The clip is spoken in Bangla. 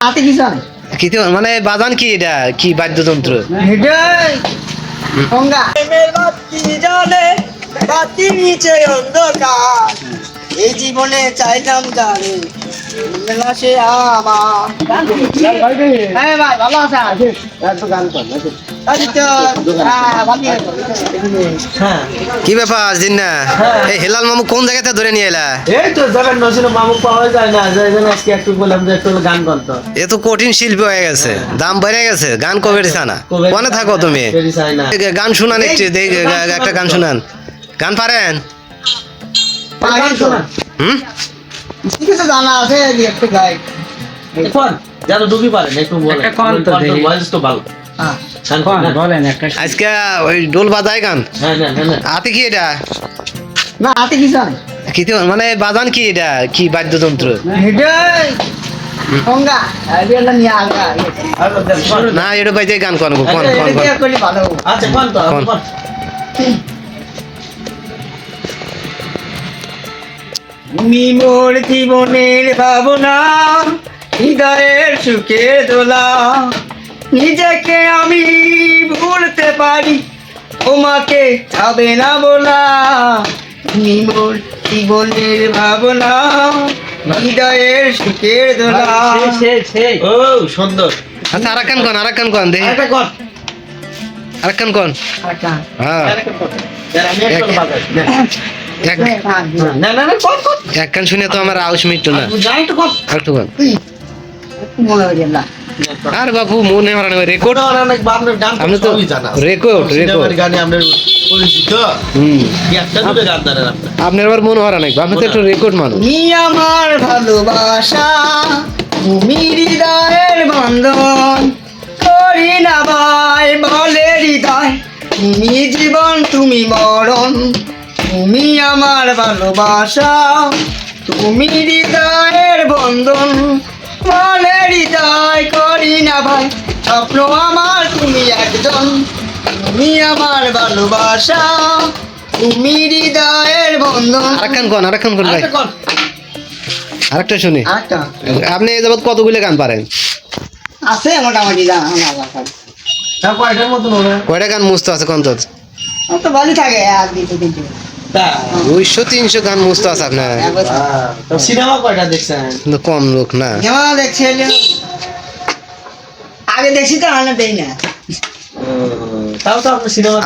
হাতে কি জান কি তো- মানে বাজান কি এটা? কি বাদ্যযন্ত্র? হেডাই গঙ্গা। বাতি নিচে অন্ধকার। এই জীবনে চাইলাম জানে মেলা সে আমার। হ্যাঁ ভাই ভালো আছে হ্যাঁ ভালো হ্যাঁ কি ব্যাপার জিন্না? এই হেলাল মামু কোন জায়গাতে ধরে নিয়ে এলা? এই তো যাবেন নসিন মামু পাওয়া যায় না যাই জন্য আজকে একটু বললাম যে একটু গান গান তো এ তো কঠিন শিল্পী হয়ে গেছে দাম বেড়ে গেছে গান কবে না কোনে থাকো তুমি। গান শুনান একটু একটা গান শুনান। গান পারেন? গান শোনা হুম? কিছু জানা আছে একটু গাই। এখন যেন ডুবি পারেন একটু বলেন। ভয়েস তো ভালো। হ্যাঁ। আজকে ওই ডোল বাজায় গান? না না না হাতে কি এটা? না হাতে কি জানে? কি মানে বাজান কি এটা? কি বাদ্যযন্ত্র? না এটা বাইতে গান কোন কোন কোন কোন? আচ্ছা মোর জীবনের ভাবনা হৃদয়ের সুখের দোলা। নিজেকে আমি ভুলতে পারি। তোমাকে যাবে না বলা। তুমি মোর জীবনের ভাবনা হৃদয়ের সুখের দোলা। ও সুন্দর। আচ্ছা আর কান কোন আর কান কোন দেখি আরেকটা কোন হ্যাঁ এক কোন শুনে তো আমার আউস মিটতো না। একটু কোন। মনে হয় আর বাপু মনে হরানো রেকর্ড কোন অনেক বাপরে গান আপনি তো জানা। রেকর্ড রেকর্ড গানে আমরা পরিচিত? হুম। একটা দুটো গান জানেন আপনি আপনার? আবার মনে হরা নাই আপনি তো একটু রেকর্ড মানুষ। তুমি আমার ভালোবাসা তুমি হৃদয়ের বন্ধন করি না ভাই বলে হৃদয়। তুমি জীবন তুমি মরণ তুমি আমার ভালোবাসা তুমি হৃদয়ের বন্ধন হৃদয় করি না ভাই স্বপ্ন আমার তুমি একজন। তুমি আমার ভালোবাসা তুমি হৃদয়ের বন্ধন। আর কান কোন আর কান ভাই? আরেকটা শুনি। আচ্ছা আপনি এই যাবত কতগুলো গান পারেন? আছে মোটামুটি হবে? কয়টা গান মুস্ত আছে কোন তো ভালোই থাকে এক দুটো তিনটে তা দুইশো তিনশো গান মুস্ত আছে আপনার। সিনেমা কয়টা দেখছেন? কম লোক না। আগে দেখছি তো আনা দেই না। তাও তো আপনার সিনেমা